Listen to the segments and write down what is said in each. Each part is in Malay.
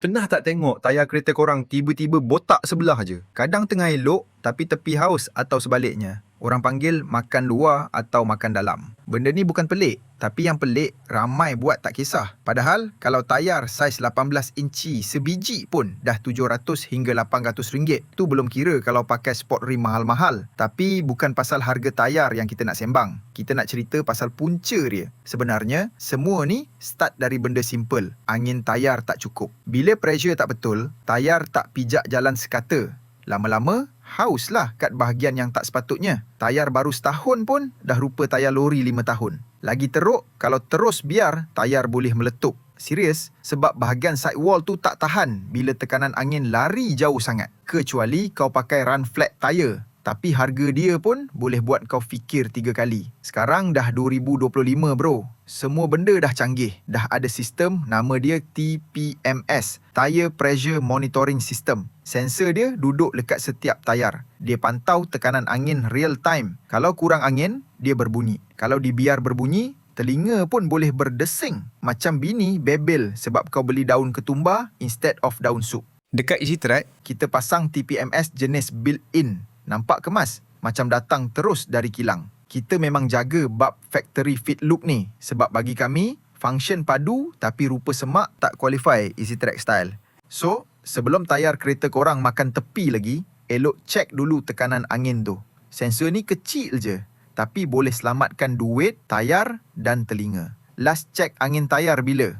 Pernah tak tengok tayar kereta korang tiba-tiba botak sebelah je? Kadang tengah elok tapi tepi haus atau sebaliknya. Orang panggil makan luar atau makan dalam. Benda ni bukan pelik. Tapi yang pelik, ramai buat tak kisah. Padahal, kalau tayar saiz 18 inci sebiji pun dah 700 hingga 800 ringgit. Tu belum kira kalau pakai sport rim mahal-mahal. Tapi bukan pasal harga tayar yang kita nak sembang. Kita nak cerita pasal punca dia. Sebenarnya, semua ni start dari benda simple. Angin tayar tak cukup. Bila pressure tak betul, tayar tak pijak jalan sekata. Lama-lama, hauslah kat bahagian yang tak sepatutnya. Tayar baru setahun pun dah rupa tayar lori lima tahun. Lagi teruk, kalau terus biar, tayar boleh meletup. Serius, sebab bahagian sidewall tu tak tahan bila tekanan angin lari jauh sangat. Kecuali kau pakai run flat tire. Tapi harga dia pun boleh buat kau fikir tiga kali. Sekarang dah 2025 bro. Semua benda dah canggih. Dah ada sistem nama dia TPMS. Tire Pressure Monitoring System. Sensor dia duduk dekat setiap tayar. Dia pantau tekanan angin real time. Kalau kurang angin, dia berbunyi. Kalau dibiar berbunyi, telinga pun boleh berdesing. Macam bini bebel sebab kau beli daun ketumbar instead of daun sup. Dekat EasyTrack, kita pasang TPMS jenis built-in. Nampak kemas? Macam datang terus dari kilang. Kita memang jaga bab factory fit look ni. Sebab bagi kami, function padu tapi rupa semak tak qualify EasyTrack style. So, sebelum tayar kereta korang makan tepi lagi, elok cek dulu tekanan angin tu. Sensor ni kecil je. Tapi boleh selamatkan duit, tayar dan telinga. Last check angin tayar bila?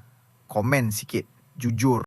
Komen sikit. Jujur.